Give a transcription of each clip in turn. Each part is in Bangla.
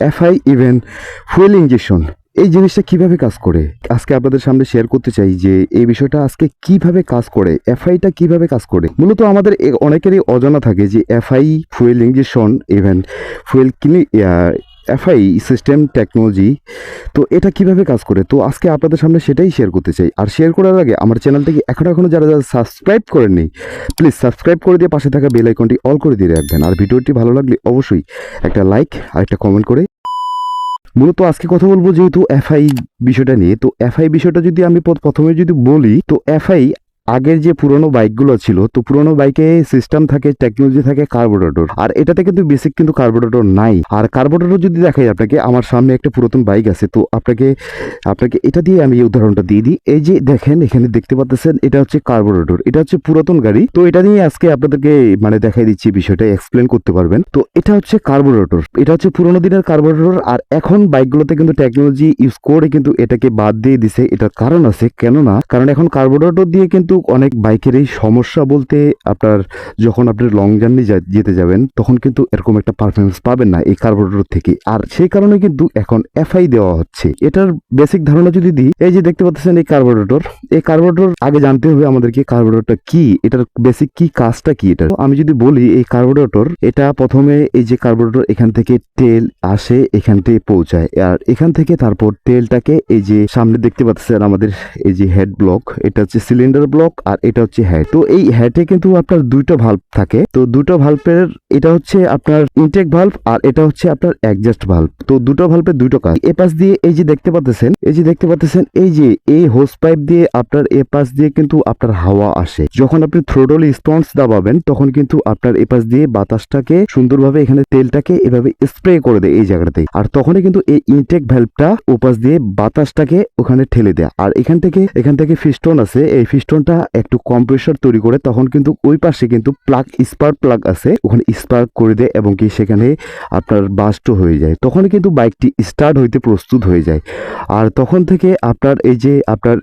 এফআই ইভেন ফুয়েল ইঞ্জেকশন এই জিনিসটা কীভাবে কাজ করে? আজকে আপনাদের সামনে শেয়ার করতে চাই যে এই বিষয়টা আজকে কীভাবে কাজ করে? এফআইটা কীভাবে কাজ করে? মূলত আমাদের অনেকেরই অজানা থাকে যে FI fuel injection even fuel কিনে এফআই সিস্টেম টেকনোলজি তো এটা কীভাবে কাজ করে? তো আজকে আপনাদের সামনে সেটাই শেয়ার করতে চাই। আর শেয়ার করার আগে আমার চ্যানেলটিকে এখনও এখনও যারা যারা সাবস্ক্রাইব করেননি প্লিজ সাবস্ক্রাইব করে দিয়ে পাশে থাকা বেল আইকনটি অল করে দিয়ে রাখবেন। আর ভিডিওটি ভালো লাগলে অবশ্যই একটা লাইক আর একটা কমেন্ট করে। মূলত আজকে কথা বলব যেহেতু এফআই বিষয়টা নিয়ে। তো এফআই বিষয়টা যদি আমি প্রথমে যদি বলি, তো এফআই আগের যে পুরনো বাইকগুলো ছিল, তো পুরনো বাইকে সিস্টেম থাকে টেকনোলজি থাকে কার্বোরেটর আর এটাতে কিন্তু বেসিক কিন্তু কার্বোরেটর নাই। আর কার্বোরেটর যদি দেখাই আপনাকে, আমার সামনে একটা পুরাতন বাইক আছে, তো আপনাকে আপনাকে এটা দিয়ে আমি উদাহরণটা দিয়ে দিই। এই যে দেখেন, এখানে দেখতে পাচ্ছেন, এটা হচ্ছে কার্বোরেটর এটা হচ্ছে পুরাতন গাড়ি। তো এটা নিয়ে আজকে আপনাদেরকে মানে দেখাই দিচ্ছি বিষয়টা এক্সপ্লেন করতে পারবেন। তো এটা হচ্ছে কার্বোরেটর এটা হচ্ছে পুরোনো দিনের কার্বোরেটর আর এখন বাইকগুলোতে কিন্তু টেকনোলজি ইউজ করে কিন্তু এটাকে বাদ দিয়ে দিছে। এটার কারণ আছে, কেননা, কারণ এখন কার্বোরেটর দিয়ে কিন্তু অনেক বাইকের এই সমস্যা বলতে আপনার যখন আপনি লং জার্নি যেতে যাবেন, তখন কিন্তু এরকম একটা পারফরমেন্স পাবেন না এই কার্বোরেটর থেকে। আর সেই কারণে কিন্তু এখন এফআই দেওয়া হচ্ছে। এটার বেসিক ধারণা যদি দিই, এই যে দেখতে পাচ্ছেন এই কার্বোরেটর এই কার্বোরেটর আগে জানতে হবে আমাদেরকে কার্বোরেটরটা কি, এটার বেসিক কি কাজটা কি এটা। আমি যদি বলি এই কার্বোরেটর এটা প্রথমে এই যে কার্বোরেটর এখান থেকে তেল আসে, এখান থেকে পৌঁছায়। আর এখান থেকে তারপর তেলটাকে এই যে সামনে দেখতে পাচ্ছেন আমাদের এই যে হেড ব্লক এটা হচ্ছে সিলিন্ডার ব্লক আর এটা হচ্ছে হেড তো এই হেডে কিন্তু আপনার দুইটা ভাল্ব থাকে। তো দুটো ভাল্বের এটা হচ্ছে আপনার ইনটেক ভাল্ব আর এটা হচ্ছে আপনার অ্যাডজাস্ট ভাল্ব তো দুটো ভাল্বের দুটো কাজ। এ পাশ দিয়ে এই যে দেখতে পাচ্ছেন এই যে দেখতে পাচ্ছেন এই যে এই হোস পাইপ দিয়ে আপনার এ পাশ দিয়ে কিন্তু আপনার হাওয়া আসে। যখন আপনি থ্রোটল স্পন্স দাবাবেন, তখন কিন্তু আপনার এ পাশ দিয়ে বাতাসটাকে সুন্দরভাবে এখানে তেলটাকে এভাবে স্প্রে করে দেয় এই জায়গাটাতে আর তখনই কিন্তু এই ইনটেক ভ্যালভটা ওপাশ দিয়ে বাতাসটাকে ওখানে ঠেলে দেয়। আর এখান থেকে এখান থেকে ফিস্টন আছে। এই ফিস্টনটা একটু কম্প্রেসার তৈরি করে, তখন কিন্তু ওই পাশে কিন্তু প্লাগ স্পার্ক প্লাগ আছে। ওখানে স্পার্ক করে দেয় এবং কি সেখানে আপনার বাস্ট হয়ে যায়। তখন কিন্তু বাইকটি স্টার্ট হইতে প্রস্তুত হয়ে যায়। আর তখন থেকে আপনার এই যে আপনার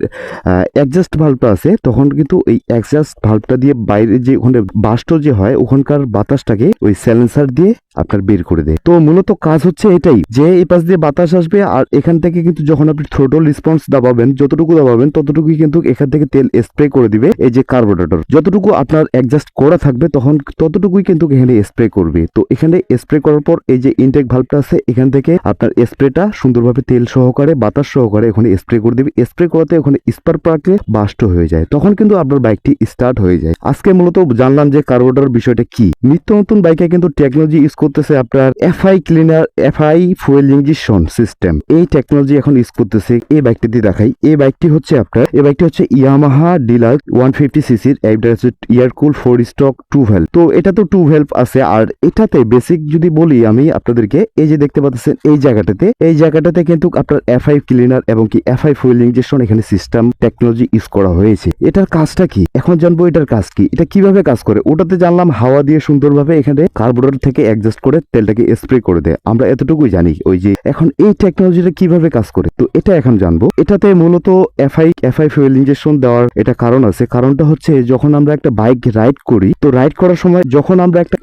অ্যাডজাস্ট ভাল্বটা আছে, তখন কিন্তু এই অ্যাডজাস্ট ভাল্বটা দিয়ে বাইরে যে ওখানে বাস্ট যে হয়, ওখানকার বাতাসটাকে ওই স্যালেন্সার দিয়ে আপনার বের করে দেয়। তো মূলত কাজ হচ্ছে এটাই, যে এই পাশ দিয়ে বাতাস আসবে আর এখান থেকে কিন্তু যখন আপনি থ্রোটল রেসপন্স দাবাবেন, যতটুকু দাবাবেন, ততটুকুই কিন্তু এখান থেকে তেল স্প্রে করে দিবে এই যে কার্বোরেটর যতটুকু আপনার অ্যাডজাস্ট করা থাকবে তখন ততটুকুই কিন্তু এখানে স্প্রে করবে। তো এখানে স্প্রে করার পর এই যে ইনটেক ভাল্বটা আছে, এখান থেকে আপনার স্প্রেটা সুন্দরভাবে তেল সহকারে, বাতাস সহকারে ওখানে স্প্রে করে দিবে। স্প্রে করাতে ওখানে স্পার প্লাগে বাস্ট হয়ে যায়। তখন কিন্তু আপনার বাইকটি স্টার্ট হয়ে যায়। আজকে মূলত জানলাম যে কার্বোরেটর বিষয়টা কি। নিত্য নতুন বাইকে কিন্তু টেকনোলজি ইউজ করতেছে আপনার FI cleaner FI fuel injection system এই টেকনোলজি এখন ইউজ করতেছে। এই বাইকটি দিয়ে দেখাই। এই বাইকটি হচ্ছে আপনার, এই বাইকটি হচ্ছে ইয়ামাহা ডিলার ওয়ান ফিফটি সিসির এইটা হচ্ছে air cooled four stroke two valve তো এটা তো টু ভেলভ আছে, আর এটাতে বেসিক যদি বলি আমি আপনাদেরকে, এই যে দেখতে পাচ্ছেন এই জায়গাটাতে এই জায়গাটাতে কিন্তু আপনার এফআই ক্লিনার এবং কি এফআই ফুয়েল ইঞ্জেকশন এখানে সিস্টেম টেকনোলজি ইউজ করা হয়েছে। এটার কাজটা কি? এখন জানব এটার কাজ কি। এটা কীভাবে কাজ করে? ওটাতে জানলাম হাওয়া দিয়ে সুন্দরভাবে এখানে কার্বোরেটর থেকে অ্যাডজাস্ট করে তেলটাকে স্প্রে করে দেয়। আমরা এতটুকুই জানি ওই যে এখন এই টেকনোলজিটা কীভাবে কাজ করে? তো এটা এখন জানব। এটাতে মূলত এফআই এফআই ফুয়েল ইঞ্জেকশন দেওয়ার এটা কারণ আছে। কারণটা হচ্ছে যখন আমরা একটা বাইক রাইড করি, তো রাইড করার সময় যখন আমরা একটা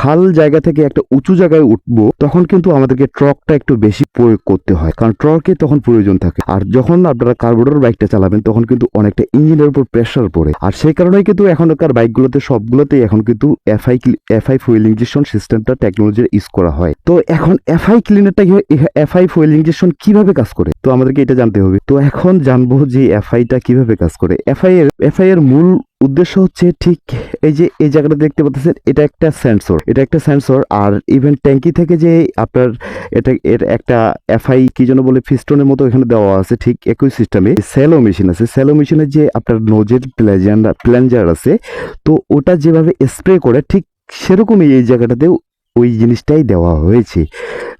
খাল জায়গা থেকে একটা উঁচু জায়গায় উঠবো, তখন কিন্তু আমাদেরকে ট্রকটা একটু বেশি প্রয়োগ করতে হয়। কারণ ট্রকে তখন প্রয়োজন থাকে। আর যখন আপনারা কার্বোরেটর বাইকটা চালাবেন, তখন কিন্তু অনেকটা ইঞ্জিনের উপর প্রেশার পড়ে। আর সেই কারণেই কিন্তু এখনকার বাইকগুলোতে সবগুলোতেই এখন কিন্তু এফআই এফআই ফুয়েল ইঞ্জেকশন সিস্টেমটা টেকনোলজির ইউজ করা হয়। তো এখন এফআই ক্লিনারটা এফআই ফুয়েল ইঞ্জেকশন কীভাবে কাজ করে? তো আমাদেরকে এটা জানতে হবে। তো এখন জানব যে এফআইটা কীভাবে কাজ করে। এফআই এর এফআই এর মূল উদ্দেশ্য হচ্ছে ঠিক এই যে এই জায়গাটা দেখতে পাচ্ছেন, এটা একটা সেন্সর এটা একটা সেন্সর আর ইভেন ট্যাঙ্কি থেকে যে আপনার এটা এর একটা এফআই কি যেন বলে ফিস্টনের মতো এখানে দেওয়া আছে ঠিক একই সিস্টেমে সেলো মেশিন আছে সেলো মেশিনের যে আপনার নোজের প্লেজার প্ল্যাঞ্জার আছে, তো ওটা যেভাবে স্প্রে করে ঠিক সেরকমই এই জায়গাটাতেও ওই জিনিসটাই দেওয়া হয়েছে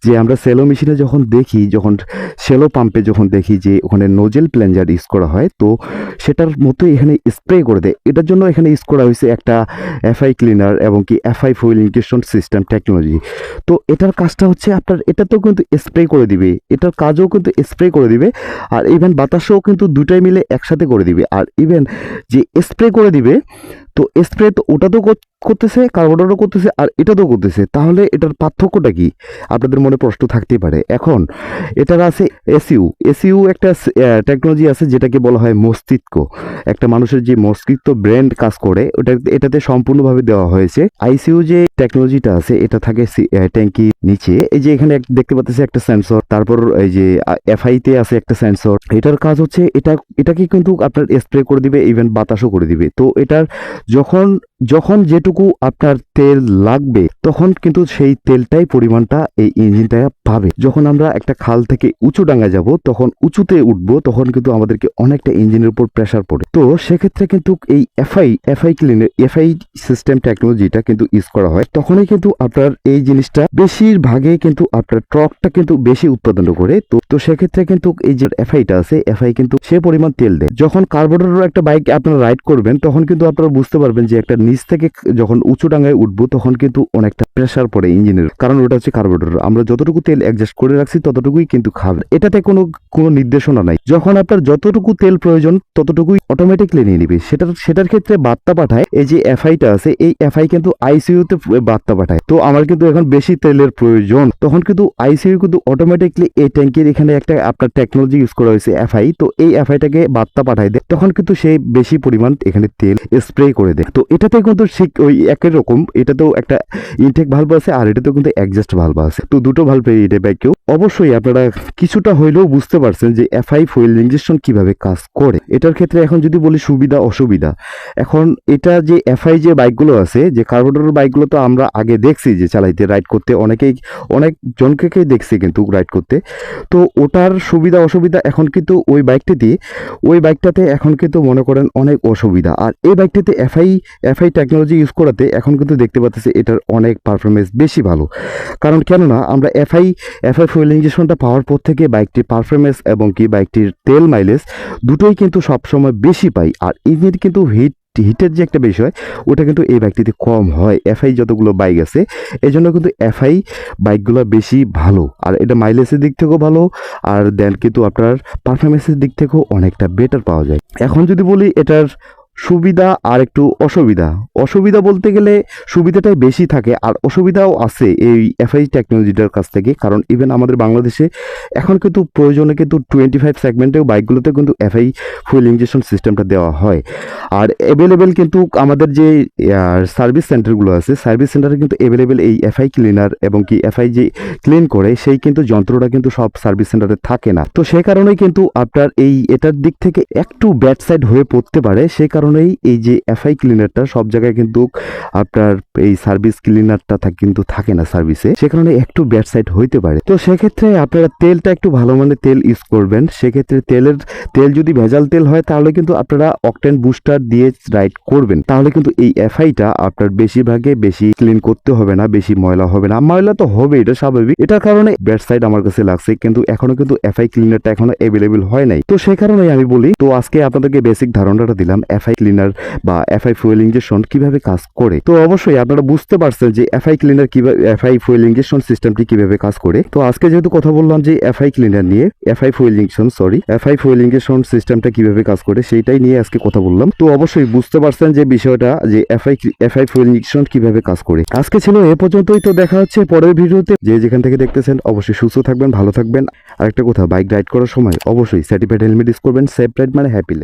যে আমরা সেলো মেশিনে যখন দেখি, যখন সেলো পাম্পে যখন দেখি যে ওখানে নোজেল প্ল্যাঞ্জার ইউজ করা হয়, তো সেটার মতোই এখানে স্প্রে করে দেয়। এটার জন্য এখানে ইউজ করা হয়েছে একটা এফআই ক্লিনার এবং কি FI fuel injection system technology তো এটার কাজটা হচ্ছে আপনার এটাতেও কিন্তু স্প্রে করে দিবে, এটার কাজও কিন্তু স্প্রে করে দিবে, আর ইভেন বাতাসও কিন্তু দুটাই মিলে একসাথে করে দিবে। আর ইভেন যে স্প্রে করে দিবে তো স্প্রে তো ওটা তো করতেছে কার্বোরেটরও করতেছে, আর এটা তো করতেছে। তাহলে এটার পার্থক্যটা কি? আপনাদের মনে প্রশ্ন থাকতেই পারে। এখন, এটার আছে এসইউ এসইউ একটা টেকনোলজি আছে যেটাকে বলা হয় মস্তিষ্ক। একটা মানুষের যে মস্তিষ্ক ব্রেন কাজ করে, ওটা, এটাতে সম্পূর্ণভাবে দেওয়া হয়েছে। আইসিইউ যে টেকনোলজিটা আছে, এটা থাকে ট্যাঙ্কি নিচে। এই যে এখানে দেখতে পাচ্ছেন একটা সেন্সর তারপর এই যে এফআই তে আছে একটা সেন্সর এটার কাজ হচ্ছে, এটা, এটাকে কিন্তু আপনার স্প্রে করে দিবে ইভেন বাতাসও করে দিবে। তো এটার যখন যখন যেটুকু আপনার তেল লাগবে, তখন কিন্তু সেই তেলটাই পরিমাণটা এই ইঞ্জিনটা পাবে। যখন আমরা একটা খাল থেকে উঁচু ডাঙ্গা যাব, তখন উঁচুতে উঠবো, তখন কিন্তু আমাদেরকে অনেকটা ইঞ্জিনের উপর প্রেসার পড়ে। তো সেক্ষেত্রে কিন্তু এই FI FI cleaner FI system টেকনোলজিটা কিন্তু ইউজ করা হয়। তখনই কিন্তু আপনার এই জিনিসটা বেশিরভাগে কিন্তু আপনার ট্রকটা কিন্তু বেশি উৎপাদন করে। তো তো সেক্ষেত্রে কিন্তু এই যে এফআইটা আছে এফআই কিন্তু সে পরিমাণ তেল দেয়। যখন কার্বোরেটর একটা বাইক আপনারা রাইড করবেন, তখন কিন্তু আপনারা বুঝতে পারবেন যে একটা নিচ থেকে যখন উঁচু ডাঙ্গায় উঠবো, তখন কিন্তু অনেকটা প্রেসার পড়ে ইঞ্জিনের কারণ ওটা হচ্ছে কার্বোরেটর আমরা যতটুকু তেল অ্যাডজাস্ট করে রাখছি, ততটুকুই কিন্তু খাবে। এটাতে কোনো কোনো নির্দেশনা নাই। যখন আপনার যতটুকু তেল প্রয়োজন, ততটুকুই অটোমেটিকলি নিয়ে নিবে। সেটার সেটার ক্ষেত্রে বার্তা পাঠায়, এই যে এফআইটা আছে, এই এফআই কিন্তু আইসিইউতে বার্তা পাঠায়। তো আমার কিন্তু এখন বেশি তেলের প্রয়োজন। তখন কিন্তু আইসিইউ কিন্তু অটোমেটিকলি এই ট্যাঙ্কের এখানে একটা আপনার টেকনোলজি ইউজ করা হয়েছে এফআই তো এই এফআইটাকে বার্তা পাঠায় দেয়। তখন কিন্তু সে বেশি পরিমাণ এখানে তেল স্প্রে করে দেয়। তো এটাতে কিন্তু ওই একই রকম। এটাতেও একটা ইনটেক ভালভ আছে আর এটাতে কিন্তু অ্যাডজাস্ট ভালভ আছে। তো দুটো ভালভ এটা বাইকেও অবশ্যই আপনারা কিছুটা হইলেও বুঝতে পারছেন যে এফআই ফুয়েল ইঞ্জেকশন কীভাবে কাজ করে। এটার ক্ষেত্রে এখন যদি বলি সুবিধা, অসুবিধা। এখন এটা যে এফআই যে বাইকগুলো আছে, যে কার্বোরেটর বাইকগুলো তো আমরা আগে দেখছি যে চালাইতে রাইড করতে। অনেকেই, অনেক জনকেই দেখছি কিন্তু রাইড করতে। তো ওটার সুবিধা, অসুবিধা এখন কিন্তু ওই বাইকটা দিয়ে ওই বাইকটাতে এখন কিন্তু মনে করেন অনেক অসুবিধা। আর এই বাইকটাতে এফআই এফআই টেকনোলজি ইউজ করাতে এখন কিন্তু দেখতে পাচ্ছি এটার অনেক পারফরমেন্স বেশি ভালো। কারণ কেননা আমরা এফআই এফআই ফুয়েল ইঞ্জেকশনটা পাওয়ার পর থেকে বাইকটির পারফরমেন্স এবং কি বাইকটির তেল মাইলেজ দুটোই কিন্তু সবসময় বেশি পাই। আর ইঞ্জিন কিন্তু হিট হিটের যে একটা বিষয়, ওটা কিন্তু এই বাইকটিতে কম হয়। এফআই যতগুলো বাইক আছে এই জন্য কিন্তু এফআই বাইকগুলো বেশি ভালো। আর এটা মাইলেজের দিক থেকেও ভালো, আর দেন কিন্তু আপনার পারফরমেন্সের দিক থেকেও অনেকটা বেটার পাওয়া যায়। এখন যদি বলি এটার সুবিধা আর একটু অসুবিধা। অসুবিধা বলতে গেলে সুবিধাটাই বেশি থাকে আর অসুবিধাও আছে এই এফআই টেকনোলজিটার কাছ থেকে, কারণ ইভেন আমাদের বাংলাদেশে এখন কিন্তু প্রয়োজনে কিন্তু টোয়েন্টি ফাইভ সেগমেন্টেও বাইকগুলোতে কিন্তু এফআই ফুয়েল ইঞ্জেকশন সিস্টেমটা দেওয়া হয়। আর অ্যাভেলেবেল কিন্তু আমাদের যে সার্ভিস সেন্টারগুলো আছে সার্ভিস সেন্টারে কিন্তু অ্যাভেলেবেল এই এফআই ক্লিনার এবং কি এফআই যে ক্লিন করে, সেই কিন্তু যন্ত্রটা কিন্তু সব সার্ভিস সেন্টারে থাকে না। তো সেই কারণে কিন্তু আপনার এই এটার দিক থেকে একটু ব্যাড সাইড হয়ে পড়তে পারে সেই কারণেই এই যে এফআই ক্লিনারটা সব জায়গায় কিন্তু আপনার এই সার্ভিস ক্লিনারটা কিন্তু থাকে না সার্ভিসে সে কারণে একটু ব্যাড সাইড হইতে পারে। তো সেক্ষেত্রে আপনারা তেলটা একটু ভালো মানের তেল ইউজ করবেন। সেক্ষেত্রে তেলের তেল যদি ভেজাল তেল হয়, তাহলে কিন্তু আপনারা অকটেন বুস্টার দিয়ে রাইড করবেন। তাহলে কিন্তু এই এফআইটা আপনার বেশিরভাগে বেশি ক্লিন করতে হবে না, বেশি ময়লা হবে না। ময়লা তো হবে এটা স্বাভাবিক। এটার কারণে ব্যাড সাইড আমার কাছে লাগছে, কিন্তু এখনও কিন্তু এফআই ক্লিনারটা এখনও অ্যাভেলেবেল হয় নাই। তো সেই কারণে আমি বলি, তো আজকে আপনাদেরকে বেসিক ধারণাটা দিলাম এফআই ক্লিনার বা এফআই ফুয়েল ইঞ্জেকশন কীভাবে কাজ করে? তো অবশ্যই আপনারা বুঝতে পারছেন যে এফআই ক্লিনার কীভাবে এফআই ফুয়েল ইঞ্জেকশন সিস্টেমটি কীভাবে কাজ করে। তো আজকে যেহেতু কথা বললাম যে এফআই ক্লিনার নিয়ে FI fuel injection sorry FI fuel injection সিস্টেমটা কীভাবে কাজ করে সেইটাই নিয়ে আজকে কথা বললাম। তো অবশ্যই বুঝতে পারছেন যে বিষয়টা যে এফআই এফআই ফুয়েল ইঞ্জেকশন কীভাবে কাজ করে। আজকে ছিল এ পর্যন্তই, তো দেখা হচ্ছে পরের ভিডিওতে। যে যেখান থেকে দেখতেছেন, অবশ্যই সুস্থ থাকবেন, ভালো থাকবেন। আরেকটা কথা বাইক রাইড করার সময় অবশ্যই সার্টিফাইড হেলমেট ইউজ করবেন সেফ রাইড মানে হ্যাপি লাইফ